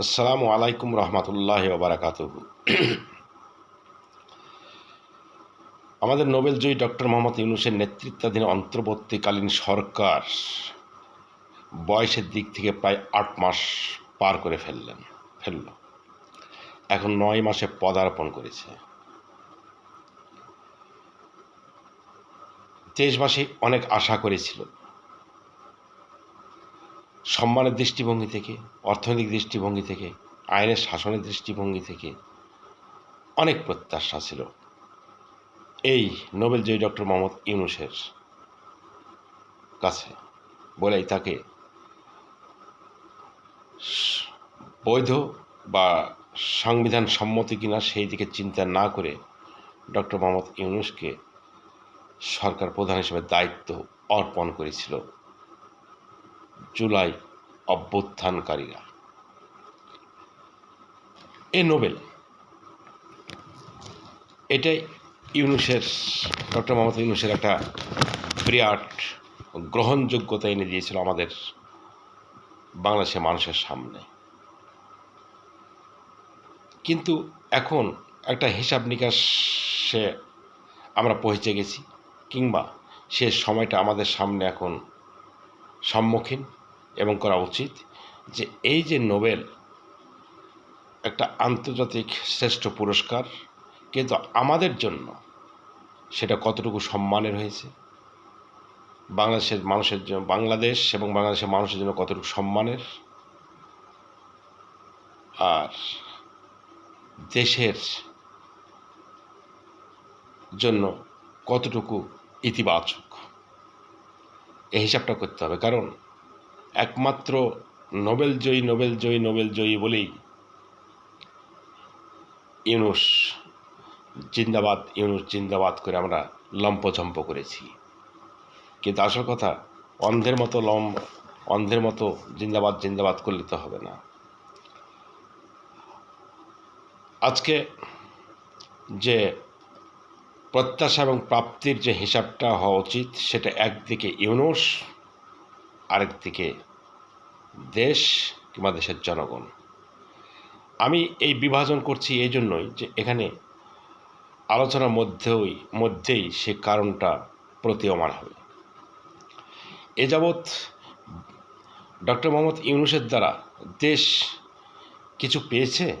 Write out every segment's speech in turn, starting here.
আসসালামু আলাইকুম রহমতুল্লাহ ওবরাকাত আমাদের নোবেলজয়ী ডক্টর মোহাম্মদ ইউনুসের নেতৃত্বাধীন অন্তর্বর্তীকালীন সরকার বয়সের দিক থেকে প্রায় আট মাস পার করে ফেললেন, ফেলল। এখন নয় মাসে পদার্পণ করেছে। দেশবাসী অনেক আশা করেছিল। সম্মানের দৃষ্টিভঙ্গি থেকে, অর্থনৈতিক দৃষ্টিভঙ্গি থেকে, আইনের শাসনের দৃষ্টিভঙ্গি থেকে অনেক প্রত্যাশা ছিল। এই নোবেলজয়ী ডক্টর মোহাম্মদ ইউনুসের কাছে বলেই তাকে বৈধ বা সংবিধান সম্মতি কিনা সেই দিকে চিন্তা না করে ডক্টর মোহাম্মদ ইউনুসকে সরকার প্রধান হিসেবে দায়িত্ব অর্পণ করেছিল। জুলাই অভ্যুত্থানকারীরা। এ নোবেল, এটাই ইউনুসের, ডক্টর মোহাম্মদ ইউনুসের একটা বিরাট গ্রহণযোগ্যতা এনে দিয়েছিল আমাদের বাংলাদেশের মানুষের সামনে। কিন্তু এখন একটা হিসাব নিকাশে আমরা পৌঁছে গেছি, কিংবা সে সময়টা আমাদের সামনে এখন সম্মুখীন। এবং করা উচিত যে এই যে নোবেল একটা আন্তর্জাতিক শ্রেষ্ঠ পুরস্কার, কিন্তু আমাদের জন্য সেটা কতটুকু সম্মানের হয়েছে? বাংলাদেশের মানুষের জন্য, বাংলাদেশ এবং বাংলাদেশের মানুষের জন্য কতটুকু সম্মানের? আর দেশের জন্য কতটুকু ইতিবাচক? এই হিসাবটা করতে হবে। কারণ একমাত্র নোবেল জয়ী নোবেল জয়ী নোবেল জয়ী বলেই ইউনুস জিন্দাবাদ ইউনুস জিন্দাবাদ করে আমরা লম্পঝম্প করেছি। কিন্তু আসল কথা, অন্ধের মতো লম, অন্ধের মতো জিন্দাবাদ জিন্দাবাদ করলে তো হবে না। আজকে যে প্রত্যাশা এবং প্রাপ্তির যে হিসাবটা হওয়া উচিত, সেটা একদিকে ইউনুস, আরেকদিকে দেশ কিংবা দেশের জনগণ। আমি এই বিভাজন করছি এই জন্যই যে এখানে আলোচনার মধ্যেই মধ্যেই সে কারণটা প্রতীয়মান হবে। এ যাবৎ ডক্টর মোহাম্মদ ইউনুসের দ্বারা দেশ কিছু পেয়েছে?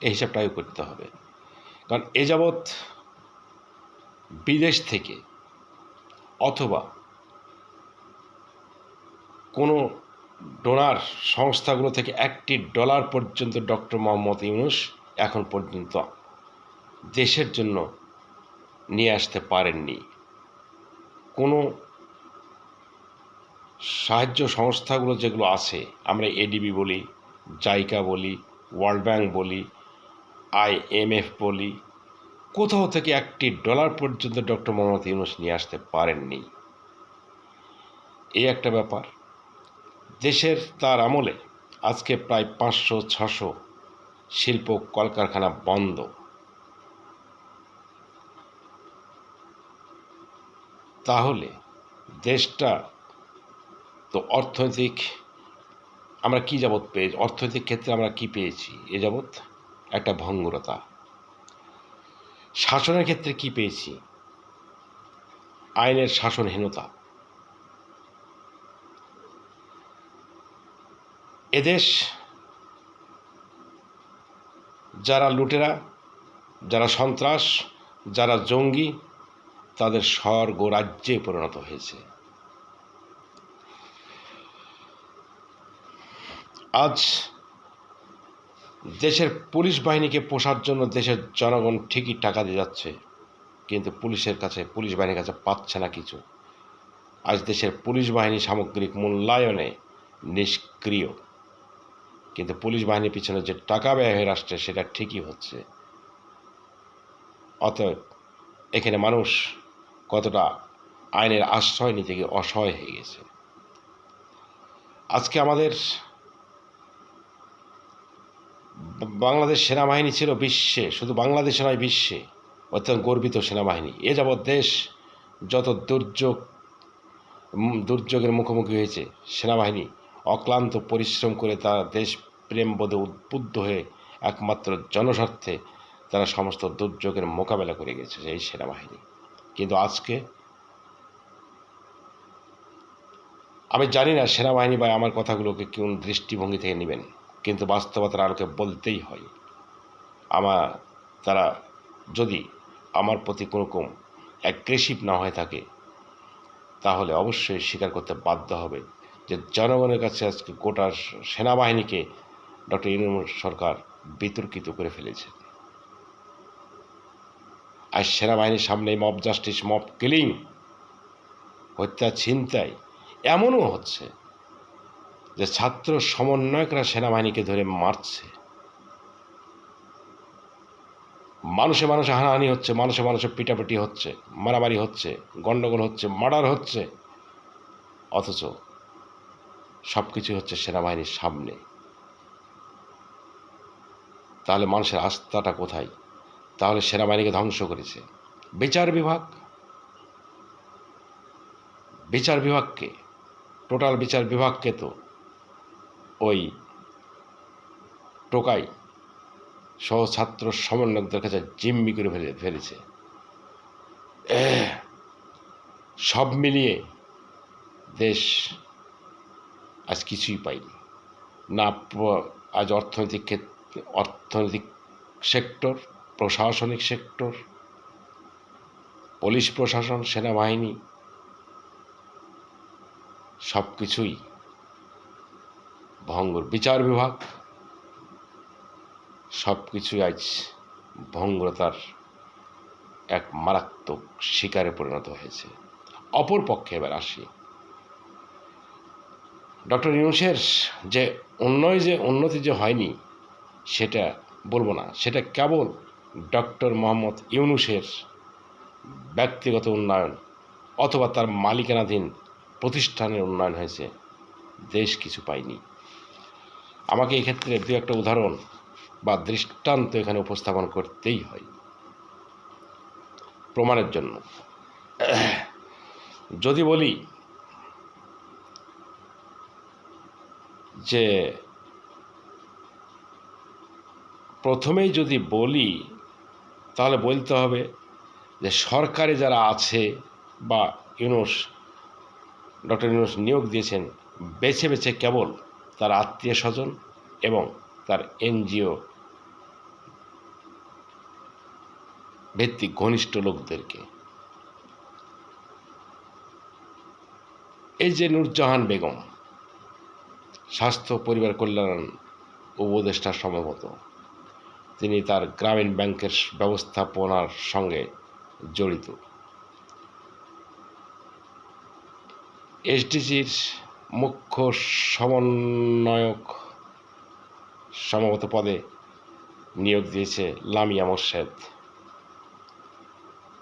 এই হিসাবটাই করতে হবে। কারণ এ যাবৎ বিদেশ থেকে অথবা কোনো ডোনার সংস্থাগুলো থেকে একটি ডলার পর্যন্ত ডক্টর মোহাম্মদ ইউনুস এখন পর্যন্ত দেশের জন্য নিয়ে আসতে পারেননি। কোনো সাহায্য সংস্থাগুলো যেগুলো আছে, আমরা এডিবি বলি, জাইকা বলি, ওয়ার্ল্ড ব্যাংক বলি, আইএমএফ বলি, কোথাও থেকে একটি ডলার পর্যন্ত ডক্টর মোহাম্মদ ইউনুস নিয়ে আসতে পারেননি। এই একটা ব্যাপার। দেশের তার আমলে আজকে প্রায় পাঁচশো, ছশো শিল্প কলকারখানা বন্ধ। তাহলে দেশটা তো অর্থনৈতিক, আমরা কি যাবৎ পেয়েছি অর্থনৈতিক ক্ষেত্রে আমরা কি পেয়েছি এ যাবৎ? একটা ভঙ্গুরতা। শাসনের ক্ষেত্রে কি পেয়েছি? আইনের শাসনহীনতা। এদেশ যারা লুটেরা, যারা সন্ত্রাস, যারা জঙ্গি, তাদের স্বর্গ রাজ্যে পরিণত হয়েছে। আজ দেশের পুলিশ বাহিনীকে পোষার জন্য দেশের জনগণ ঠিকই টাকা দিয়ে যাচ্ছে, কিন্তু পুলিশের কাছে, পুলিশ বাহিনীর কাছে পাচ্ছে না কিছু। আজ দেশের পুলিশ বাহিনী সামগ্রিক মূল্যায়নে নিষ্ক্রিয়। কিন্তু পুলিশ বাহিনীর পিছনে যে টাকা ব্যয় হয়ে আসছে, সেটা ঠিকই হচ্ছে। অতএব এখানে মানুষ কতটা আইনের আশ্রয় নিতে গিয়ে অসহায় হয়ে গেছে। আজকে আমাদের বাংলাদেশ সেনাবাহিনী ছিল বিশ্বে, শুধু বাংলাদেশে নয়, বিশ্বে অত্যন্ত গর্বিত সেনাবাহিনী। এ যাবৎ দেশ যত দুর্যোগ দুর্যোগের মুখোমুখি হয়েছে, সেনাবাহিনী অক্লান্ত পরিশ্রম করে তারা দেশ প্রেম বোধে উদ্বুদ্ধ হয়ে একমাত্র জনস্বার্থে তারা সমস্ত দুর্যোগের মোকাবেলা করে গেছে এই সেনাবাহিনী। কিন্তু আজকে আমি জানি না সেনাবাহিনী বা আমার কথাগুলোকে কোন দৃষ্টিভঙ্গি থেকে নেবেন, কিন্তু বাস্তবতার আলোকে বলতেই হয়। আমার তারা যদি আমার প্রতি কোনো রকম অ্যাগ্রেসিভ না হয়ে থাকে, তাহলে অবশ্যই স্বীকার করতে বাধ্য হবে যে জনগণের কাছে আজকে গোটা সেনাবাহিনীকে ডক্টর ইউনুস সরকার বিতর্কিত করে ফেলেছে। আর সেনাবাহিনীর সামনে মব জাস্টিস মব কিলিং হত্যা, ছিনতাই এমনও হচ্ছে যে ছাত্র সমন্বয়করা সেনাবাহিনীকে ধরে মারছে। মানুষে মানুষে হানাহানি হচ্ছে, মানুষে মানুষে পিটাপিটি হচ্ছে, মারামারি হচ্ছে গণ্ডগোল হচ্ছে, মার্ডার হচ্ছে, অথচ সব কিছু হচ্ছে সেনাবাহিনীর সামনে। তাহলে মানুষের আস্থাটা কোথায়? তাহলে সেনাবাহিনীকে ধ্বংস করেছে। বিচার বিভাগ? বিচার বিভাগকে টোটাল বিচার বিভাগকে তো? ওই টোকাই সহ ছাত্র সমন্বয়কদের কাছে জিম্মি করে ফেলে, ফেলেছে। সব মিলিয়ে দেশ আজ কিছুই পাইনি। না আজ অর্থনৈতিক ক্ষেত্রে অর্থনৈতিক সেক্টর, প্রশাসনিক সেক্টর, পুলিশ প্রশাসন, সেনাবাহিনী, সব কিছুই ভঙ্গুর। বিচার বিভাগ, সব কিছুই আজ ভঙ্গুরতার এক মারাত্মক শিকারে পরিণত হয়েছে। অপর পক্ষে এবার আসি। ডক্টর ইউনুসের যে উন্নয় যে উন্নতি যে হয়নি, সেটা বলব না। সেটা কেবল ডক্টর মোহাম্মদ ইউনুসের ব্যক্তিগত উন্নয়ন অথবা তার মালিকানাধীন প্রতিষ্ঠানের উন্নয়ন হয়েছে। দেশ কিছু পায়নি। আমাকে এই ক্ষেত্রে দু একটা উদাহরণ বা দৃষ্টান্ত এখানে উপস্থাপন করতেই হয়। প্রমাণের জন্য। যদি বলি যে প্রথমেই যদি বলি, তাহলে বলতে হবে যে সরকারে যারা আছে বা ইউনুস, ডক্টর ইউনুস নিয়োগ দিয়েছেন, বেছে বেছে কেবল তার আত্মীয় স্বজন এবং তার এনজিও ভিত্তিক ঘনিষ্ঠ লোকদেরকে। এই যে নূরজাহান বেগম স্বাস্থ্য, পরিবার কল্যাণ উপদেষ্টা সম্ভবত তিনি তার গ্রামীণ ব্যাংকের ব্যবস্থাপনার সঙ্গে জড়িত। এসডিজির মুখ্য সমন্বয়ক সম্ভবত পদে নিয়োগ দিয়েছে লামিয়া মোর্শেদ।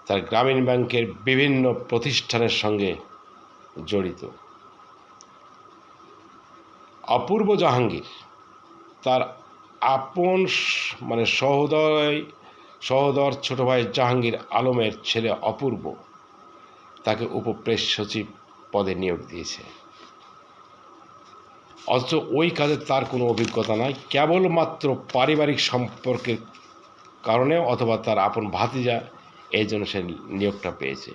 তার গ্রামীণ ব্যাংকের বিভিন্ন প্রতিষ্ঠানের সঙ্গে জড়িত। অপূর্ব জাহাঙ্গীর। তার আপন মানে সহোদয় সহোদর ছোট ভাই জাহাঙ্গীর আলমের ছেলে অপূর্ব তাকে উপপ্রেস সচিব পদে নিয়োগ দিয়েছে। অথচ ওই কাজে তার কোনো অভিজ্ঞতা নাই। কেবলমাত্র পারিবারিক সম্পর্কের কারণে অথবা তার আপন ভাতিজা এই জন্য সে নিয়োগটা পেয়েছে।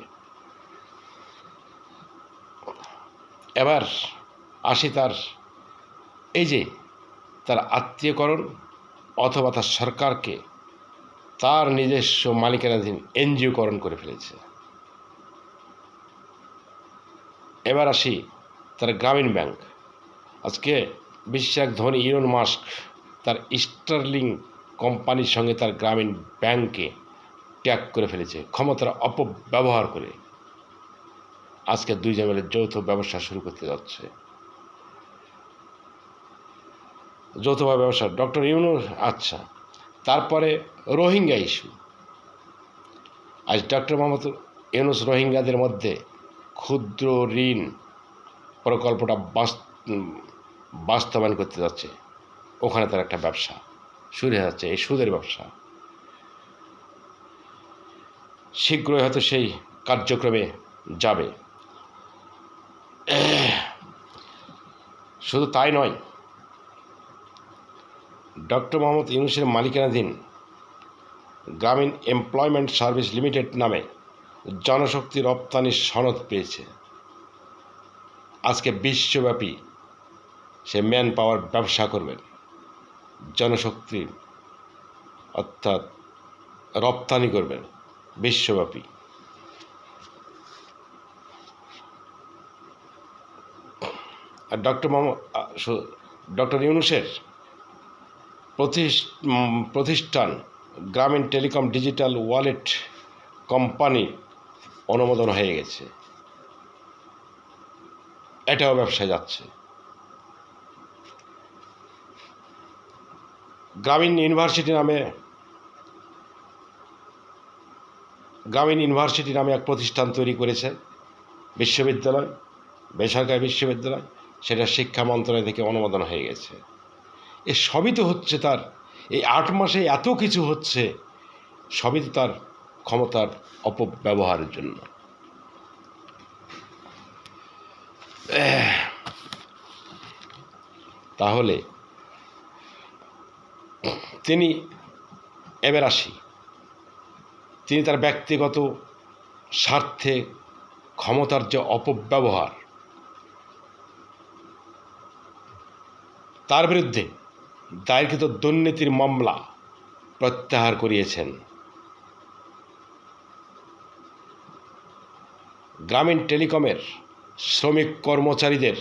এবার আসি তার এই যে তার আত্মীয়করণ অথবা তার সরকারকে তার নিজস্ব মালিকানাধীন এনজিওকরণ করে ফেলেছে। এবার আসি তার গ্রামীণ ব্যাংক। আজকে বিশ্বের ধনী ইলন মাস্ক তার স্টার্লিং কোম্পানির সঙ্গে তার গ্রামীণ ব্যাংকে ত্যাগ করে ফেলেছে, ক্ষমতার অপব্যবহার করে। আজকে দুই মিলে যৌথ ব্যবসা শুরু করতে যাচ্ছে। যৌথভাবে ব্যবসা, ডক্টর ইউনুস আচ্ছা। তারপরে রোহিঙ্গা ইস্যু আজ ডক্টর মোহাম্মদ ইউনুস রোহিঙ্গাদের মধ্যে ক্ষুদ্র ঋণ প্রকল্পটা বাস্তবায়ন করতে যাচ্ছে। ওখানে তার একটা ব্যবসা শুরু হয়ে যাচ্ছে, এই সুদের ব্যবসা। শীঘ্রই হয়তো সেই কার্যক্রমে যাবে। শুধু তাই নয় ডক্টর মোহাম্মদ ইউনুসের মালিকানাধীন গ্রামীণ এমপ্লয়মেন্ট সার্ভিস লিমিটেড নামে জনশক্তি রপ্তানির সনদ পেয়েছে। আজকে বিশ্বব্যাপী সে ম্যান পাওয়ার ব্যবসা করবেন। জনশক্তি অর্থাৎ রপ্তানি করবেন বিশ্বব্যাপী। আর ডক্টর মোহাম্মদ ডক্টর ইউনুসের প্রতিষ্ঠান, গ্রামীণ টেলিকম ডিজিটাল ওয়ালেট কোম্পানি অনুমোদন হয়ে গেছে। এটাও ব্যবসায় যাচ্ছে। গ্রামীণ ইউনিভার্সিটি নামে, গ্রামীণ ইউনিভার্সিটি নামে এক প্রতিষ্ঠান তৈরি করেছে বিশ্ববিদ্যালয়, বেসরকারি বিশ্ববিদ্যালয়। সেটা শিক্ষা মন্ত্রণালয় থেকে অনুমোদন হয়ে গেছে। এ সবই তো হচ্ছে তার। এই আট মাসে এত কিছু হচ্ছে, সবই তো তার ক্ষমতার অপব্যবহারের জন্য। তাহলে তিনি এবার আসি। তিনি তার ব্যক্তিগত স্বার্থে ক্ষমতার যে অপব্যবহার, তার বিরুদ্ধে দায়েরকৃত দুর্নীতির মামলা প্রত্যাহার করিয়েছেন। গ্রামীণ টেলিকমের শ্রমিক কর্মচারীদের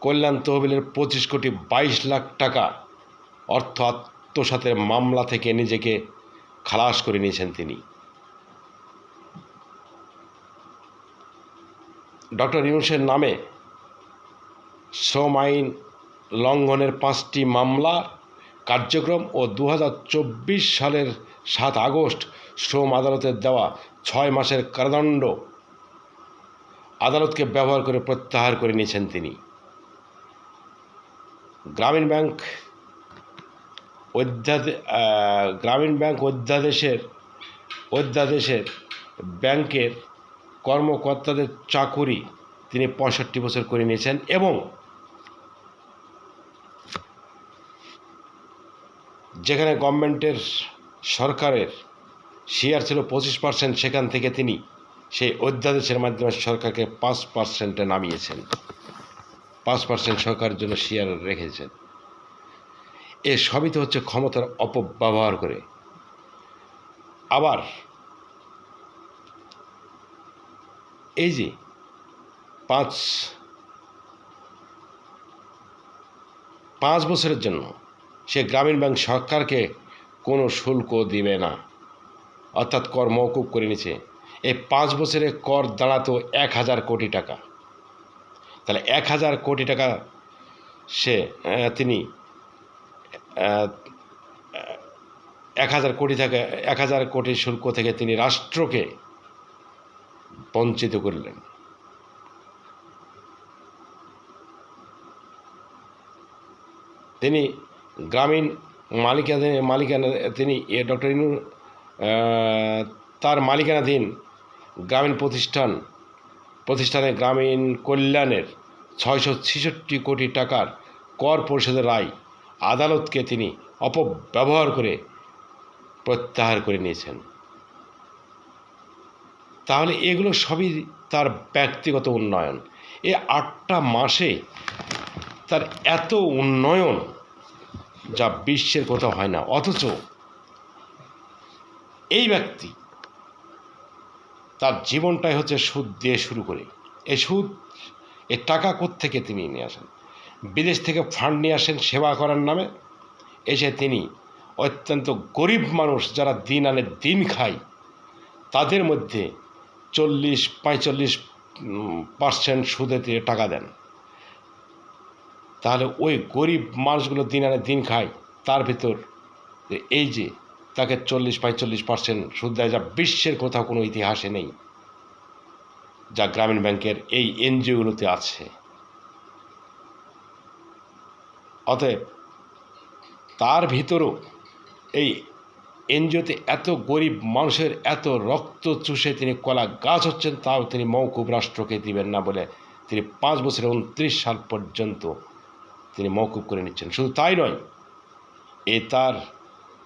কল্যাণ তহবিলের পঁচিশ কোটি বাইশ লাখ টাকা অর্থ আত্মসাতের মামলা থেকে নিজেকে খালাস করে নিয়েছেন তিনি। ডক্টর ইউনুসের নামে শ্রম আইন লঙ্ঘনের পাঁচটি মামলা, কার্যক্রম ও দু হাজার চব্বিশ সালের সাত আগস্ট শ্রম আদালতের দেওয়া ছয় মাসের কারাদণ্ড আদালতকে ব্যবহার করে প্রত্যাহার করে নিয়েছেন তিনি। গ্রামীণ ব্যাংক অধ্যাদে গ্রামীণ ব্যাংক অধ্যাদেশের অধ্যাদেশের ব্যাংকের কর্মকর্তাদের চাকুরি তিনি পঁয়ষট্টি বছর করে নিয়েছেন এবং যেখানে গভর্নমেন্টের সরকারের শেয়ার ছিল পঁচিশ পার্সেন্ট সেখান থেকে তিনি সেই অধ্যাদেশের মাধ্যমে সরকারকে পাঁচ পার্সেন্টে নামিয়েছেন। পাঁচ পার্সেন্ট সরকারের জন্য শেয়ার রেখেছেন। এ সবই তো হচ্ছে ক্ষমতার অপব্যবহার করে। আবার এই যে পাঁচ পাঁচ বছরের জন্য সে গ্রামীণ ব্যাংক সরকারকে কোনো শুল্ক দিবে না। অর্থাৎ কর মৌকুব করে নিছে এই পাঁচ বছরে কর দাঁড়াতো এক হাজার কোটি টাকা। তাহলে এক হাজার কোটি টাকা সে তিনি এক হাজার কোটি থেকে, এক হাজার কোটি শুল্ক থেকে তিনি রাষ্ট্রকে বঞ্চিত করলেন। তিনি গ্রামীণ মালিকাধীন মালিকানা তিনি এ ডক্টর ইনু তার মালিকানাধীন গ্রামীণ প্রতিষ্ঠান প্রতিষ্ঠানে গ্রামীণ কল্যাণের ছয়শো ছেষট্টি কোটি টাকার কর পরিষদের রায় আদালতকে তিনি অপব্যবহার করে প্রত্যাহার করে নিয়েছেন। তাহলে এগুলো সবই তার ব্যক্তিগত উন্নয়ন। এ আটটা মাসে তার এত উন্নয়ন যা বিশ্বের কোথাও হয় না। অথচ এই ব্যক্তি তার জীবনটাই হচ্ছে সুদ দিয়ে শুরু করে। এই সুদ, এ টাকা থেকে তিনি নিয়ে আসেন? বিদেশ থেকে ফান্ড নিয়ে আসেন সেবা করার নামে। এসে তিনি অত্যন্ত গরিব মানুষ যারা দিন আনে দিন খায়, তাদের মধ্যে চল্লিশ, পঁয়তাল্লিশ পার্সেন্ট সুদে তিনি টাকা দেন। তাহলে ওই গরিব মানুষগুলো দিন আনে দিন খায়। তার ভিতর এই যে তাকে চল্লিশ পঁয়তাল্লিশ পার্সেন্ট সুদ দেয়, যা বিশ্বের কোথাও কোনো ইতিহাসে নেই, যা গ্রামীণ ব্যাংকের এই এনজিওগুলোতে আছে। অতএব তার ভিতরও এই এনজিওতে এত গরিব মানুষের এত রক্ত চুষে তিনি কলা গাছ হচ্ছেন, তাও তিনি মৌকুব রাষ্ট্রকে দিবেন না বলে তিনি পাঁচ বছরে উনত্রিশ সাল পর্যন্ত তিনি মৌকুব করে নিচ্ছেন। শুধু তাই নয়, এ তার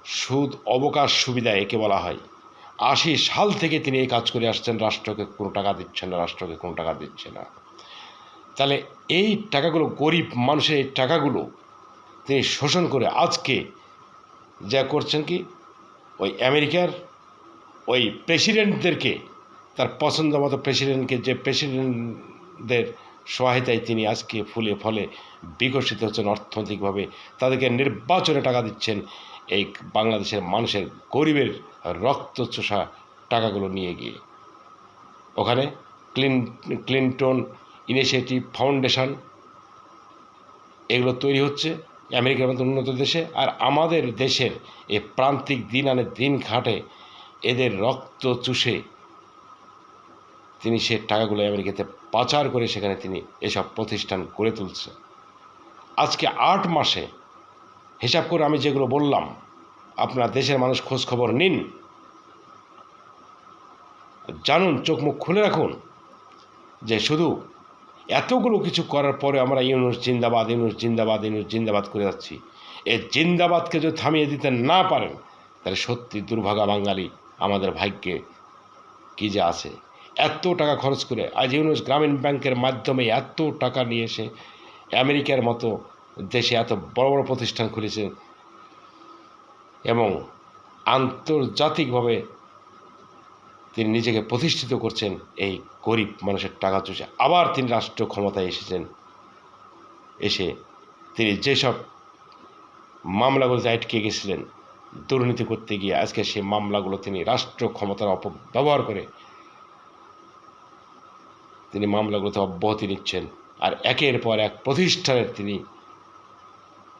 সুদ অবকাশ সুবিধা একে বলা হয়। আশি সাল থেকে তিনি এই কাজ করে আসছেন, রাষ্ট্রকে কোনো টাকা দিচ্ছে না, রাষ্ট্রকে কোনো টাকা দিচ্ছে না। তাহলে এই টাকাগুলো গরিব মানুষের এই টাকাগুলো তিনি শোষণ করে আজকে যা করছেন কি, ওই আমেরিকার ওই প্রেসিডেন্টদেরকে, তার পছন্দ মতো প্রেসিডেন্টকে, যে প্রেসিডেন্টদের সহায়তায় তিনি আজকে ফুলে ফলে বিকশিত হচ্ছেন অর্থনৈতিকভাবে। তাদেরকে নির্বাচনে টাকা দিচ্ছেন এই বাংলাদেশের মানুষের গরিবের রক্ত রক্তচোষা টাকাগুলো নিয়ে গিয়ে। ওখানে ক্লিন, ক্লিন্টন ইনিশিয়েটিভ ফাউন্ডেশন এগুলো তৈরি হচ্ছে আমেরিকার মতো উন্নত দেশে আর আমাদের দেশের এই প্রান্তিক দিন আনে দিন খাটে এদের রক্ত চুষে তিনি সে টাকাগুলো আমেরিকাতে পাচার করে সেখানে তিনি এসব প্রতিষ্ঠান গড়ে তুলছে। আজকে আট মাসে হিসাব করে আমি যেগুলো বললাম, আপনার দেশের মানুষ খোঁজ খবর নিন। জানুন, চোখ মুখ খুলে রাখুন যে শুধু এতগুলো কিছু করার পরে আমরা ইউনুস জিন্দাবাদ ইউনুস জিন্দাবাদ ইউনুস জিন্দাবাদ করে যাচ্ছি। এ জিন্দাবাদকে যদি থামিয়ে দিতে না পারেন, তাহলে সত্যি দুর্ভাগা বাঙালি আমাদের ভাগ্যে কী যে আছে। এত টাকা খরচ করে আজ ইউনুস গ্রামীণ ব্যাংকের মাধ্যমে এত টাকা নিয়ে এসে আমেরিকার মতো দেশে এত বড় বড় প্রতিষ্ঠান খুলেছে এবং আন্তর্জাতিকভাবে তিনি নিজেকে প্রতিষ্ঠিত করছেন এই গরিব মানুষের টাকা চুষে। আবার তিনি রাষ্ট্র ক্ষমতায় এসেছেন। এসে তিনি যেসব মামলাগুলোতে আটকে গেছিলেন, দুর্নীতি করতে গিয়ে আজকে সেই মামলাগুলো তিনি রাষ্ট্র ক্ষমতার অপব্যবহার করে তিনি মামলাগুলোতে অব্যাহতি নিচ্ছেন আর একের পর এক প্রতিষ্ঠানের তিনি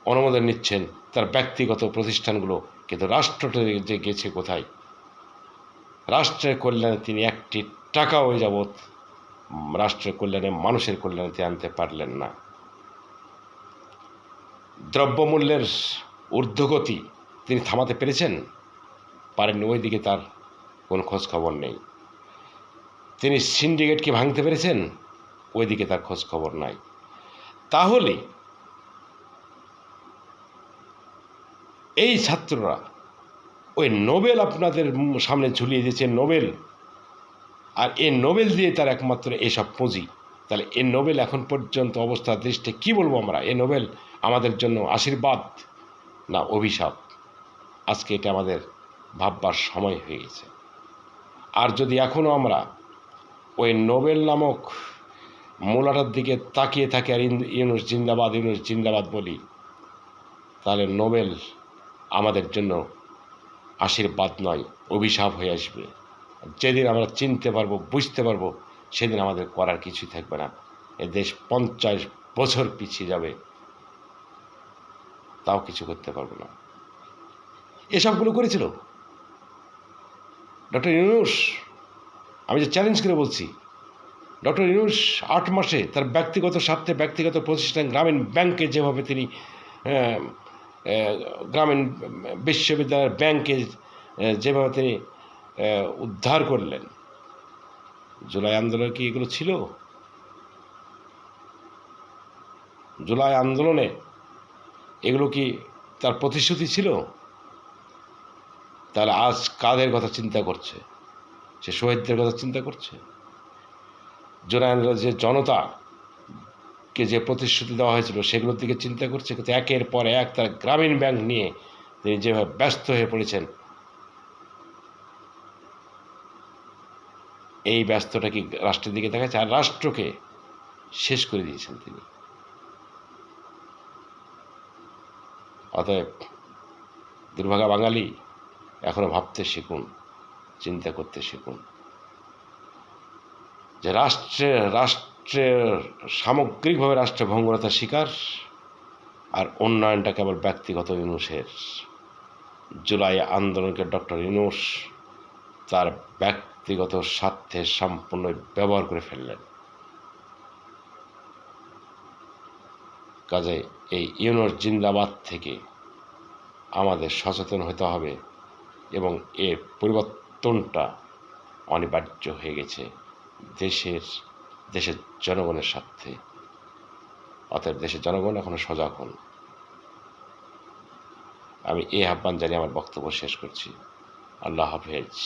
অনুমোদন নিচ্ছেন তার ব্যক্তিগত প্রতিষ্ঠানগুলো। কিন্তু রাষ্ট্রটা যে গেছে কোথায়? রাষ্ট্রের কল্যাণে তিনি একটি টাকাও যাবৎ রাষ্ট্রের কল্যাণে, মানুষের কল্যাণে তিনি আনতে পারলেন না। দ্রব্যমূল্যের ঊর্ধ্বগতি তিনি থামাতে পেরেছেন? পারেননি ওই দিকে তার কোনো খোঁজ খবর নেই। তিনি সিন্ডিকেটকে ভাঙতে পেরেছেন, ওইদিকে তার খোঁজ খবর নাই। তাহলে এই ছাত্ররা ওই নোবেল আপনাদের সামনে ঝুলিয়ে দিয়েছে, নোবেল। আর এই নোবেল দিয়ে তার একমাত্র এসব পুঁজি। তাহলে এই নোবেল এখন পর্যন্ত অবস্থা দৃষ্টি কী বলব আমরা? এই নোবেল আমাদের জন্য আশীর্বাদ না অভিশাপ? আজকে এটা আমাদের ভাববার সময় হয়ে গেছে। আর যদি এখনও আমরা ওই নোবেল নামক মূলাটার দিকে তাকিয়ে থাকে আর ইউনুস জিন্দাবাদ ইউনুস জিন্দাবাদ বলি, তাহলে নোবেল আমাদের জন্য আশীর্বাদ নয়, অভিশাপ হয়ে আসবে। যেদিন আমরা চিনতে পারব, বুঝতে পারব, সেদিন আমাদের করার কিছুই থাকবে না। এ দেশ পঞ্চাশ বছর পিছিয়ে যাবে, তাও কিছু করতে পারব না। এসবগুলো করেছিল? ডক্টর ইউনুস? আমি যে চ্যালেঞ্জ করে বলছি ডক্টর ইউনুস আট মাসে তার ব্যক্তিগত স্বার্থে ব্যক্তিগত প্রতিষ্ঠান গ্রামীণ ব্যাংকে যেভাবে তিনি গ্রামীণ বিশ্ববিদ্যালয়ের ব্যাংকে যেভাবে তিনি উদ্ধার করলেন। জুলাই আন্দোলন কি এগুলো ছিল? জুলাই আন্দোলনে এগুলো কি তার প্রতিশ্রুতি ছিল? তাহলে আজ কাদের কথা চিন্তা করছে? সে শহীদদের কথা চিন্তা করছে? আন্দোলনের যে জনতাকে যে প্রতিশ্রুতি দেওয়া হয়েছিল সেগুলোর দিকে চিন্তা করছে, কিন্তু একের পর এক তার গ্রামীণ ব্যাংক নিয়ে তিনি যেভাবে ব্যস্ত হয়ে পড়েছেন, এই ব্যস্তটা কি রাষ্ট্রের দিকে দেখাচ্ছে আর রাষ্ট্রকে শেষ করে দিয়েছেন তিনি। অতএব দুর্ভাগা বাঙালি এখনও ভাবতে শিখুন। চিন্তা করতে শিখুন। যে রাষ্ট্রের রাষ্ট্রের সামগ্রিকভাবে রাষ্ট্রের ভঙ্গুরতার শিকার আর উন্নয়নটা কেবল ব্যক্তিগত ইউনুসের। জুলাই আন্দোলনকে ডক্টর ইউনুস তার ব্যক্তিগত স্বার্থে সম্পূর্ণ ব্যবহার করে ফেললেন। কাজে এই ইউনুস জিন্দাবাদ থেকে আমাদের সচেতন হতে হবে এবং এর পরিবর্তনটা অনিবার্য হয়ে গেছে দেশের দেশের জনগণের স্বার্থে। অতএব দেশের জনগণ এখনও সজাগ হন। আমি এই আহ্বান জানিয়ে আমার বক্তব্য শেষ করছি। আল্লাহ হাফেজ।